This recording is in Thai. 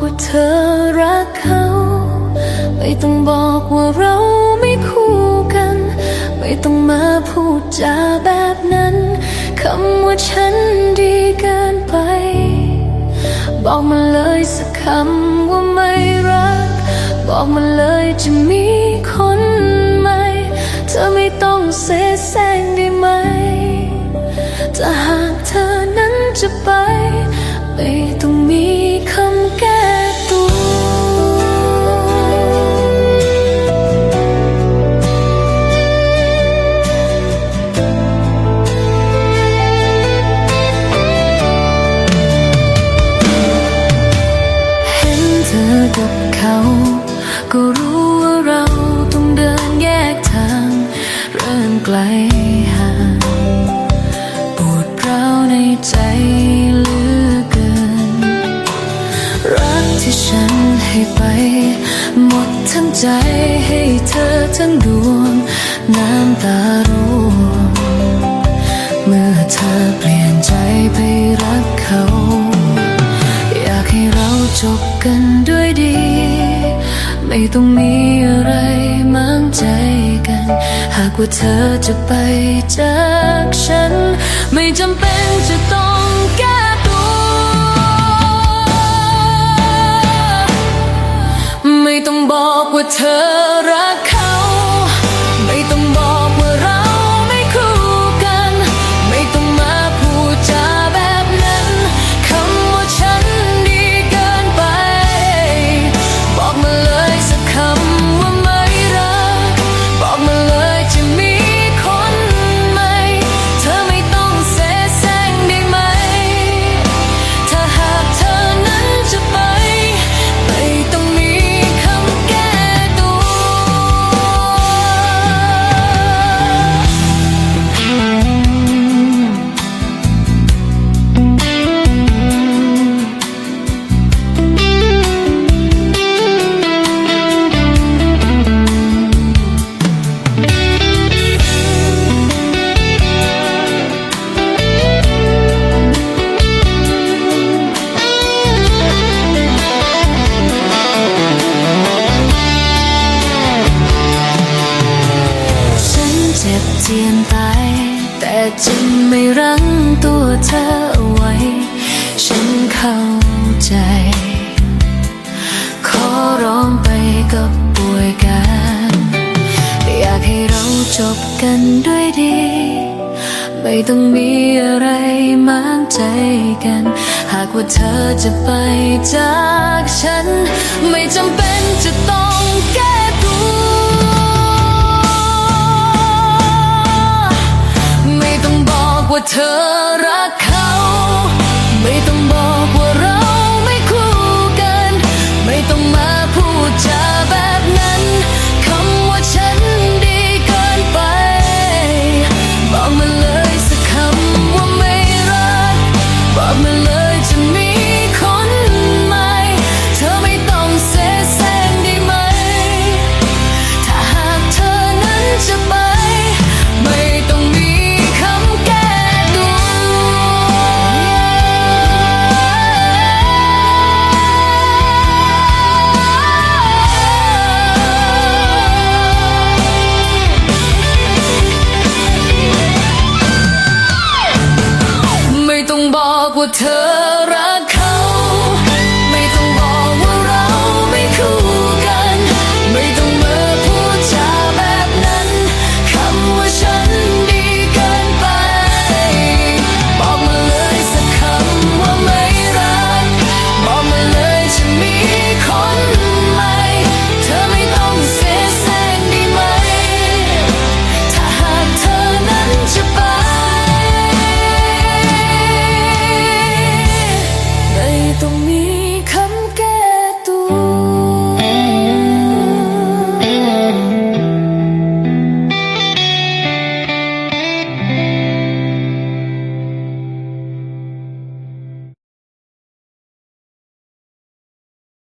กว่าเธอรักเขา ไม่ต้องบอกว่าเราไม่คู่กัน ไม่ต้องมาพูดจาแบบนั้นคำว่าฉันดีเกินไป บอกมาเลยสักคำว่าไม่รัก บอกมาเลยจะมีคนใหม่ เธอไม่ต้องเสแสร้งได้ไหมถ้าหากเธอนั้นจะไป ไกลห่างปวดร้าวในใจเหลือเกิน รักที่ฉันให้ไป หมดทั้งใจให้เธอทั้งดวง น้ำตาร่วง ต้องมีอะไรมั่งใจกัน หากว่าเธอจะไปจากฉัน ไม่จำเป็นจะต้องแก้ตัว ไม่ต้องบอกว่าเธอ เจียนตาย แต่จะไม่รั้งตัวเธอไว้ ฉันเข้าใจ ขอร้องไปกับป่วยกัน อยากให้เราจบกันด้วยดี ไม่ต้องมีอะไรมางใจกัน หากว่าเธอจะไปจากฉัน ไม่จำเป็นจะต้องแก้ ว่าเธอรักเขา ไม่ต้องบอกว่าเราไม่คู่กัน ไม่ต้องมาพูดจาแบบนั้นคำว่าฉันดีเกินไป บอกมาเลยสักคำว่าไม่รัก บอกมาเลย อกว่าเธอรัก